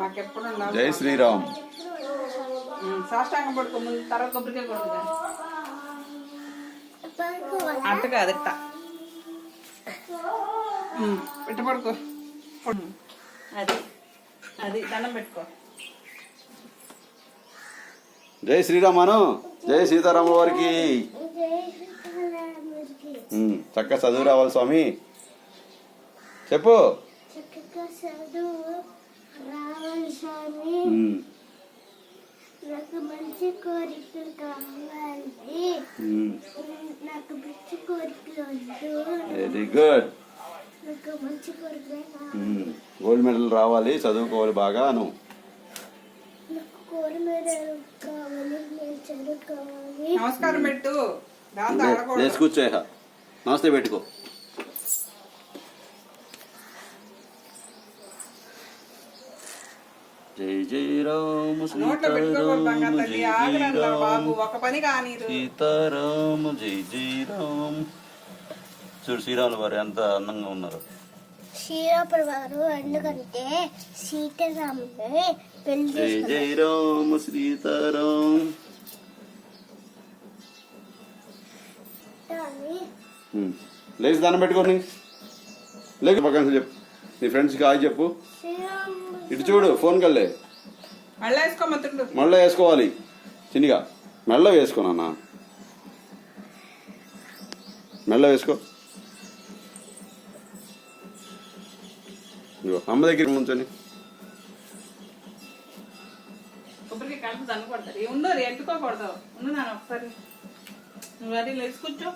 మాకెప్పుడు జై శ్రీరామ్. సాష్టాంగం పడుకో ముందు తర్వాత కొబ్బరికాయ కొడుతుంది అంట కాదు ఇట్ట. ఇట్ట పడుకో. అది అది దండం పెట్టుకో. జై శ్రీరామ్ అను. జై సీతారాముల వారికి. ఉమ్, చక్కగా చదువు రావాలి స్వామి. చెప్పు. నాకు మంచి కోరికలు కావాలి నాకు మంచి కోరికలు వద్దు. వెరీ గుడ్ నాకు మంచి కోరికలే కావాలి. ఉమ్, గోల్డ్ మెడల్ రావాలి చదువుకోవాలి బాగా అను. నాకు కూర మీద కావాలి నేను చదువుకోవాలి. నమస్కారం పెట్టు. దాంతో ఆడకూడదు. లేచి. నమస్తే పెట్టుకో. జై జై రామ సీతారామ ఒక పని కానీరు సీతారామ జై జై రామ్. చూడు శ్రీరాములు వారు ఎంత అందంగా ఉన్నారు. శ్రీరాముడు వారు ఎందుకంటే సీతారాముని పెళ్ళి జై జై రామ సీతారాం. లేచి దండం పెట్టుకోని. లేక పక్కన చెప్పు. నీ ఫ్రెండ్స్కి హాయ్ చెప్పు. శ్రీరాముడు ఇటు చూడు ఫోన్ కల్లే మళ్ళీ వేసుకోవాలి. చిన్నగా మెల్ల వేసుకోనన్నా మెల్ల వేసుకో. అమ్మ దగ్గర ఉంచండి కొబ్బరికి కలిపి దన్ను కొడతారు. ఉండు ఎట్టుకోకూడదు ఉండు నాన్న ఒకసారి. నువ్వు అది లేచి కూర్చో.